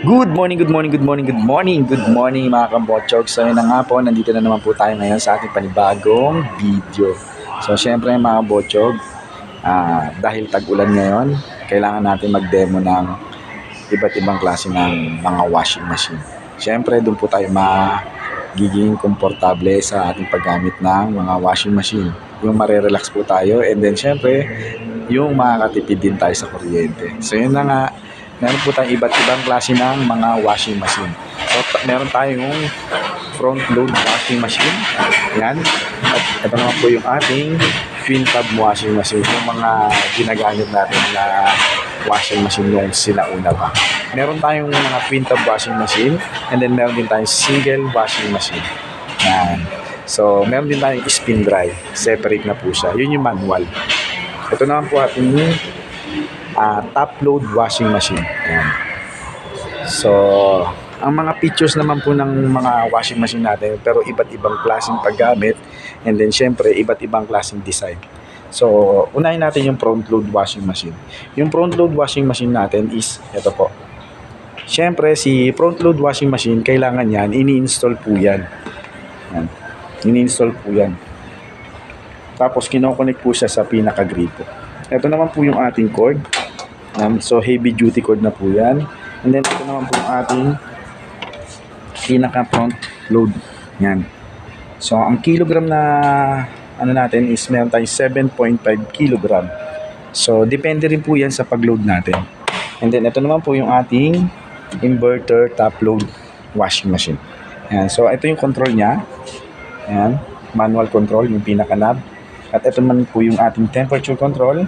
Good morning, good morning, good morning, good morning, good morning mga kambotsog. So yun na nga po, nandito na naman po tayo ngayon sa ating panibagong video. So syempre mga kambotsog, ah, dahil tag-ulan ngayon, kailangan natin mag-demo ng iba't ibang klase ng mga washing machine. Syempre doon po tayo magiging komportable sa ating paggamit ng mga washing machine. Yung marerelax po tayo and then syempre yung makakatipid din tayo sa kuryente. So yun na nga, meron po tayong iba't ibang klase ng mga washing machine. So, meron tayong front load washing machine. Yan. At ito naman po yung ating twin tub washing machine. Yung mga ginagamit natin na washing machine yung sinauna pa. Meron tayong mga twin tub washing machine and then meron din tayong single washing machine. Yan. So, meron din tayong spin dry. Separate na po siya. Yun yung manual. Ito naman po ating ah, top load washing machine. Ayan. So, ang mga features naman po ng mga washing machine natin, pero iba't ibang klaseng paggamit, and then syempre, iba't ibang klaseng design. So, unahin natin yung front load washing machine. Yung front load washing machine natin is, ito po. Syempre, si front load washing machine, kailangan yan, ini-install po yan. Yan. Ini-install po yan. Tapos, kinoconnect po siya sa pinaka-gripo. Ito naman po yung ating cord. Um, so heavy duty cord na po yan. And then ito naman po ating pinaka front load. Yan. So ang kilogram na ano natin is meron tayong 7.5 kilogram. So depende rin po yan sa pag-load natin. And then ito naman po yung ating inverter top load washing machine. Yan. So ito yung control niya. Yan. Manual control, yung pinaka knob. At ito naman po yung ating temperature control.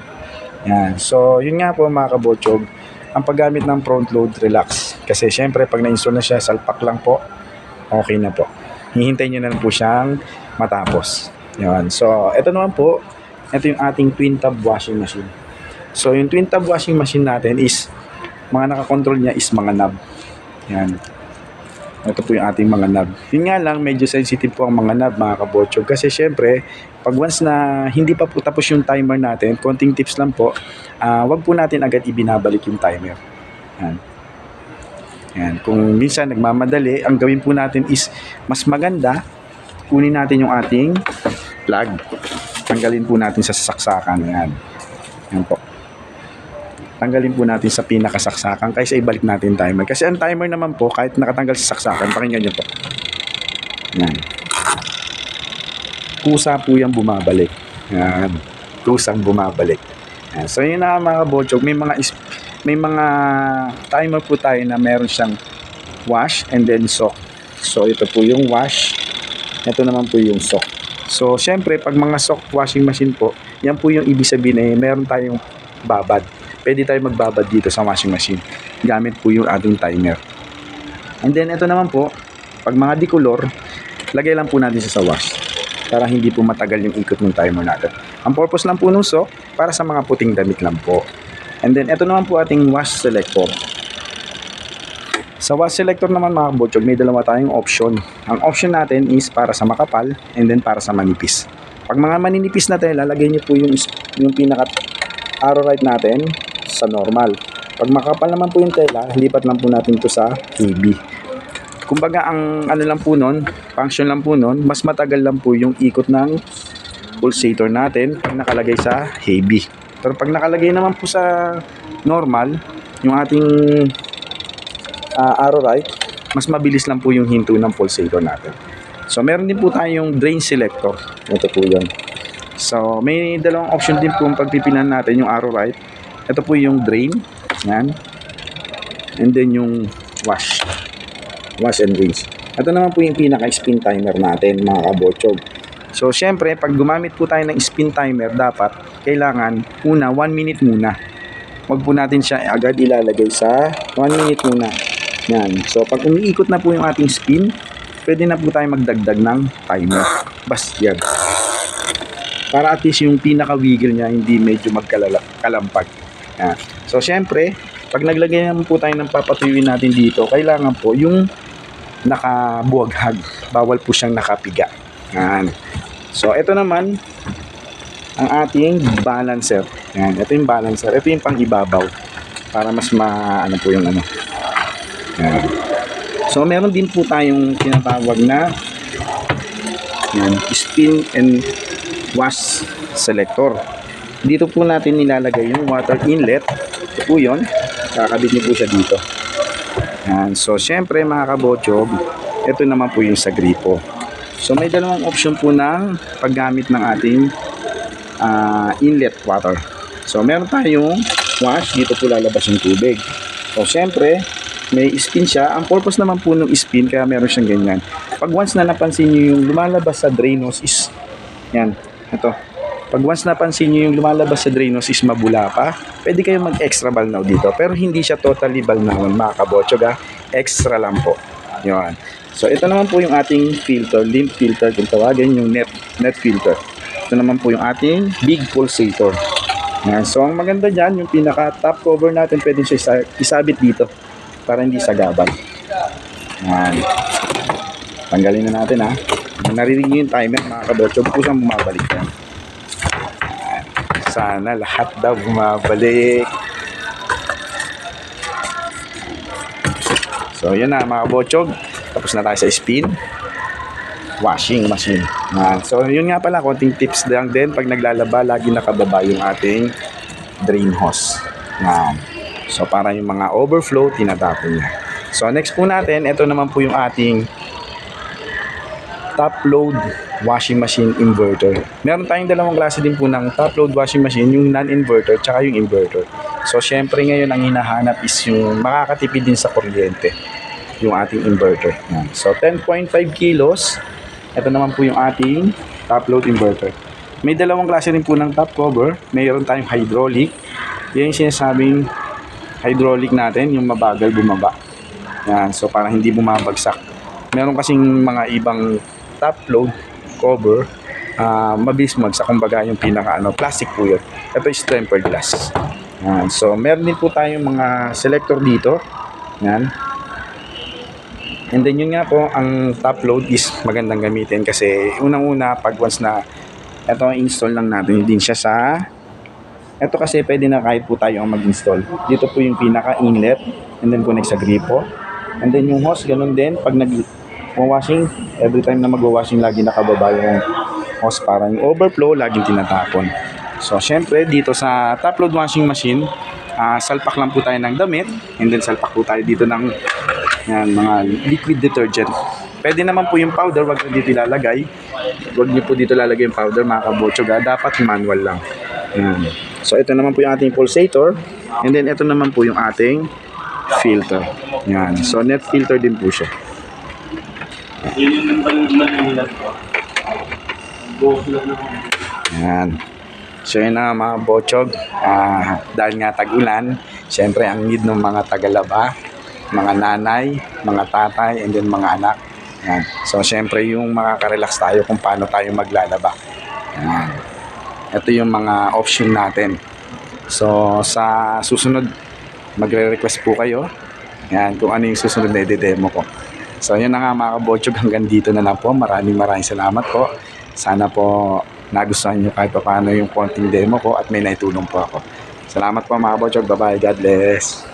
Yan. So, yun nga po mga kabotsog, ang paggamit ng front load relax. Kasi syempre, pag na-install na siya, salpak lang po, okay na po. Hihintay nyo na lang po siyang matapos. Yan. So, ito naman po, ito yung ating twin tub washing machine. So, yung twin tub washing machine natin is, mga nakakontrol niya is mga knob. Yan. Ito po yung ating mga knob. Yun nga lang, medyo sensitive po ang mga knob, mga kabotsog. Kasi syempre, pag once na hindi pa po tapos yung timer natin, konting tips lang po, ah wag po natin agad ibinabalik yung timer. Yan. Yan. Kung minsan nagmamadali, ang gawin po natin is mas maganda, kunin natin yung ating plug. Tanggalin po natin sa saksakan. Yan. Yan po. Tanggalin po natin sa pinakasaksakan kaysa ibalik natin timer. Kasi ang timer naman po, kahit nakatanggal sa saksakan, pakinggan nyo po. Yan kusa po yung bumabalik. Yan. Kusang bumabalik. Yan. So yun na mga kabotsog, may mga may mga timer po tayo na meron siyang wash and then soak. So ito po yung wash. Ito naman po yung soak. So syempre pag mga soak washing machine po, yan po yung ibig sabihin eh meron tayong babad. Pwede tayo magbabad dito sa washing machine. Gamit po yung ating timer. And then ito naman po, pag mga decolor, lagay lang po natin sa wash para hindi po matagal yung ikot ng timer natin. Ang purpose lang po nung soak, para sa mga puting damit lang po. And then, ito naman po ating wash selector. Sa wash selector naman mga kabotsog, may dalawa tayong option. Ang option natin is para sa makapal and then para sa manipis. Pag mga maninipis na tela, lagay niyo po yung, yung pinaka arrow right natin sa normal. Pag makapal naman po yung tela, lipat lang po natin to sa heavy kumbaga ang ano lang po nun, function lang po nun, mas matagal lang po yung ikot ng pulsator natin pag nakalagay sa heavy. Pero pag nakalagay naman po sa normal, yung ating ah, arrow right, mas mabilis lang po yung hinto ng pulsator natin. So meron din po tayong drain selector. Ito po yun. So may dalawang option din po pagpipinan natin yung arrow right. Ito po yung drain. Yan. And then yung wash wash and rinse. Ito naman po yung pinaka-spin timer natin mga kabotsog. So, syempre, pag gumamit po tayo ng spin timer, dapat kailangan una, 1 minute muna. Huwag po natin siya agad ilalagay sa 1 minute muna. Yan. So, pag umiikot na po yung ating spin, pwede na po tayo magdagdag ng timer. Bas yan. Para at least yung pinaka-wiggle niya hindi medyo magkalampag. Yan. So, syempre, pag naglagay naman po tayo ng papatuyuin natin dito, kailangan po yung nakabuwaghag. Bawal po siyang nakapiga. Yan. So, ito naman, ang ating balancer. Yan. Ito yung balancer. Ito yung pang ibabaw. Para mas ma, ano po yung ano. Yan. So, meron din po tayong tinatawag na yan, spin and wash selector. Dito po natin nilalagay yung water inlet. Ito po yun. Kakabit niyo po siya dito. Yan. So, syempre mga kabotsog, ito naman po yung sa gripo. So, may dalawang option po ng paggamit ng ating ah, inlet water. So, meron tayong wash. Dito po lalabas yung tubig. So, syempre, may spin siya. Ang purpose naman po ng spin, kaya meron siyang ganyan. Pag once na napansin nyo yung lumalabas sa drain hose is, yan, ito. Pag once napansin nyo yung lumalabas sa drain hose is mabula pa, pwede kayong mag-extra balnaw dito. Pero hindi siya totally balnawan, mga kabotsog ha. Extra lang po. Yun. So, ito naman po yung ating filter, lint filter kung tawagin, yung net, net filter. Ito naman po yung ating big pulsator. Yan. So, ang maganda dyan, yung pinaka top cover natin, pwede siya isa- isabit dito para hindi sagabal. Yan. Tanggalin na natin ha. Kung narinig nyo yung timer, mga kabotso, kusang bumabalik yan. Sana lahat daw bumabalik. So, yan na mga kabotsog. Tapos na tayo sa spin. Washing machine. Yan. So, yun nga pala, konting tips lang din. Pag naglalaba, lagi nakababa yung ating drain hose. Yan. So, para yung mga overflow, tinatapon niya. So, next po natin, ito naman po yung ating top load washing machine inverter. Meron tayong dalawang klase din po ng top load washing machine, yung non-inverter tsaka yung inverter. So, syempre ngayon ang hinahanap is yung makakatipid din sa kuryente, yung ating inverter. So, 10.5 kilos. Ito naman po yung ating top load inverter. May dalawang klase rin po ng top cover. Mayroon tayong hydraulic. Yan yung sinasabing hydraulic natin, yung mabagal bumaba. Yan, so para hindi bumabagsak. Meron kasing mga ibang top load cover, ah mabilis magsak. Kumbaga yung pinaka ano, plastic po yun. Ito is tempered glass. Yan, so meron din po tayong mga selector dito. Yan. And then yun nga po, ang top load is magandang gamitin kasi unang-una pag once na ito install lang natin din siya sa ito kasi pwede na kahit po tayo ang mag-install. Dito po yung pinaka-inlet and then connect sa gripo. And then yung hose, ganun din. Pag nag-washing, every time na mag-washing, lagi nakababa yung hose para yung overflow, laging tinatapon. So, syempre, dito sa top load washing machine, ah, salpak lang po tayo ng damit and then salpak po tayo dito ng yan, mga liquid detergent. Pwede naman po yung powder, wag nyo dito ilalagay. Wag nyo po dito lalagay yung powder, mga kabotsog. ha. Dapat manual lang. Yan. So, ito naman po yung ating pulsator. And then, ito naman po yung ating filter. Yan. So, net filter din po siya. Yun yung malinis ko. Buhos lang naman. Yan. So yun na mga botsog, ah, dahil nga tag-ulan, syempre ang need ng mga tagalaba, mga nanay, mga tatay, and then mga anak. Yan. So syempre yung makaka-relax tayo kung paano tayo maglalaba. Yan. Ito yung mga option natin. So sa susunod, magre-request po kayo. Yan, kung ano yung susunod na i-demo ko. So yun na nga mga kabotsog, hanggang dito na lang po. Maraming maraming salamat po. Sana po nagustuhan nyo kahit pa paano yung konting demo ko at may naitulong po ako. Salamat po mga kabotsog. Bye-bye. God bless.